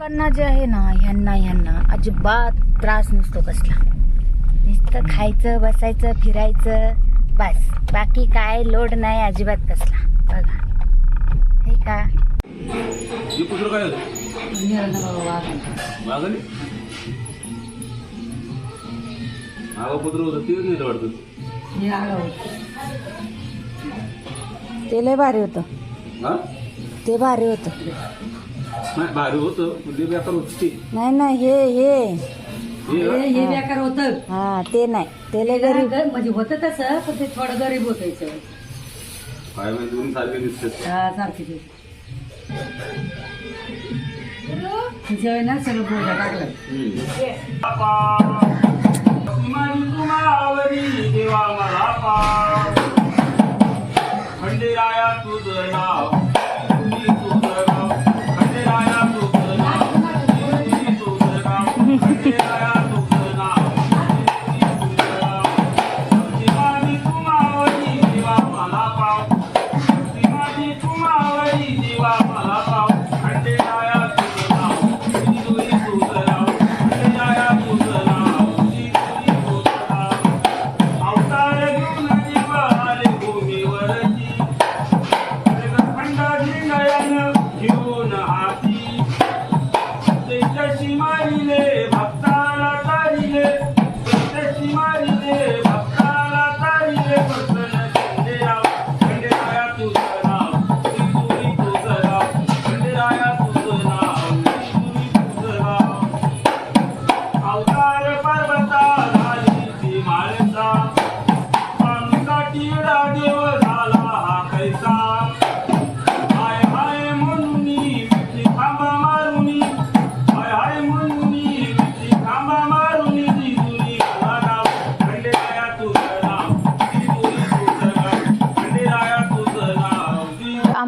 लोकांना जे आहे ना ह्यांना ह्यांना अजिबात त्रास नसतो कसला. नुसतं खायचं बसायचं फिरायचं बस. बाकी काय लोड नाही अजिबात कसला. बघा. हे का? हे ते लय भारी होतं. हा? ते भारी होतं. नाही भारी होतं. ते बेकार होतं नाही नाही हे हे. हे? हे बेकार होतं. हा ते नाही. ते लय गरीब. म्हणजे होतं तसं पण ते थोडं गरीब होतायचं काय माहिती दोन्ही सारखे दिसतात. हा सारखे ते तिच्या ना सगळं बोजा टाकलं खंडेराया तुझं नाव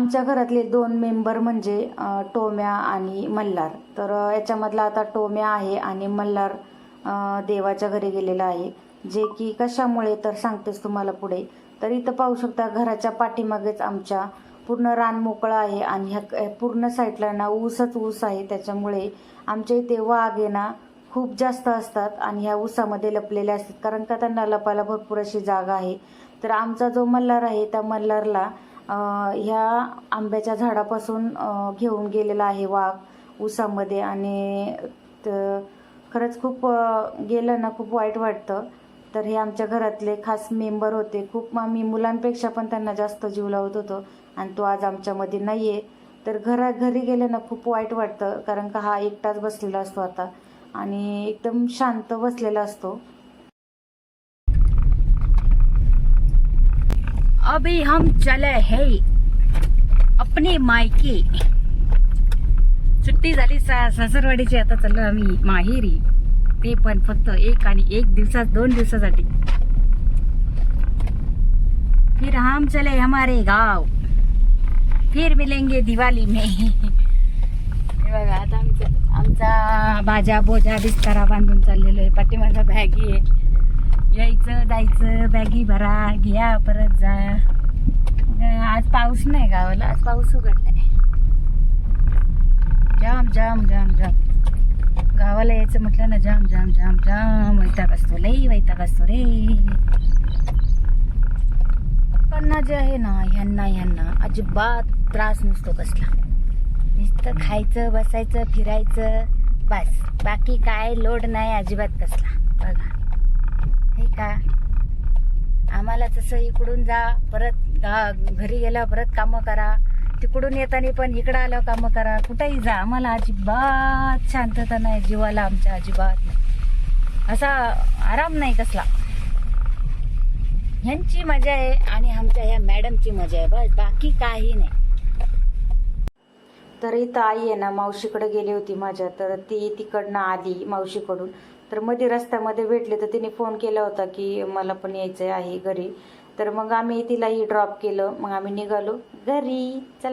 आमच्या घरातले दोन मेंबर म्हणजे टोम्या आणि मल्हार. तर याच्यामधला आता टोम्या आहे आणि मल्हार देवाच्या घरी गेलेला आहे. जे की कशामुळे तर सांगतेच तुम्हाला पुढे. तर इथं पाहू शकता घराच्या पाठीमागेच आमच्या पूर्ण रान मोकळं आहे आणि ह्या पूर्ण साईडला ना ऊसच ऊस आहे. त्याच्यामुळे आमच्या इथे वाघ आहे ना खूप जास्त असतात आणि ह्या ऊसामध्ये लपलेल्या असतात. कारण का त्यांना लपायला भरपूर अशी जागा आहे. तर आमचा जो मल्हार आहे त्या मल्हारला ह्या आंब्याच्या झाडापासून घेऊन गेलेला आहे वाघ ऊसामध्ये आणि खरंच खूप गेलं ना खूप वाईट वाटतं. तर हे आमच्या घरातले खास मेंबर होते. खूप आम्ही मुलांपेक्षा पण त्यांना जास्त जीव लावत होतो आणि तो आज आमच्यामध्ये नाही आहे तर घरा घरी गेलं ना खूप वाईट वाटतं कारण का हा एकटाच बसलेला असतो आता आणि एकदम शांत बसलेला असतो. अभी हम चले है अपने मायके। सुट्टी झाली सा सासरवाडीची आता चाललो आम्ही माहेरी. ते पण फक्त एक आणि एक दिवसात दोन दिवसासाठी. फिर हम चले हमारे गाव. फिर मिलेंगे दिवाळी में. बघा आता आमचा आमचा भाज्या बोजा बिस्तारा बांधून चाललेलो आहे. पाठीमागा बॅगी आहे यायचं जायचं बॅगी भरा घ्या परत जा. आज पाऊस नाही गावाला आज पाऊस उघडलाय. जाम जाम जाम जाम. गावाला यायचं म्हटलं ना जाम जाम जाम जाम. वैताग असतो लई वैताग असतो रे. पण जे आहे ना ह्यांना ह्यांना अजिबात त्रास नसतो कसला. नुसतं खायचं बसायचं फिरायचं बस. बाकी काय लोड नाही अजिबात कसला. का आम्हाला तसं इकडून जा परत घरी गेला परत कामं करा. तिकडून येताना पण इकडं आलं कामं करा. कुठेही जा. आम्हाला अजिबात शांतता नाही जीवाला आमच्या अजिबात नाही. असा आराम नाही कसला. ह्यांची मजा आहे आणि आमच्या ह्या मॅडमची मजा आहे. बस बाकी काही नाही. तर इथं आई आहे ना मावशीकडे गेली होती माझ्या. तर ती तिकडनं आली मावशीकडून. तर मध्ये रस्त्यामध्ये भेटले तर तिने फोन केला होता की मला पण यायचं आहे घरी. तर मग आम्ही तिलाही ड्रॉप केलं. मग आम्ही निघालो. घरी. चला.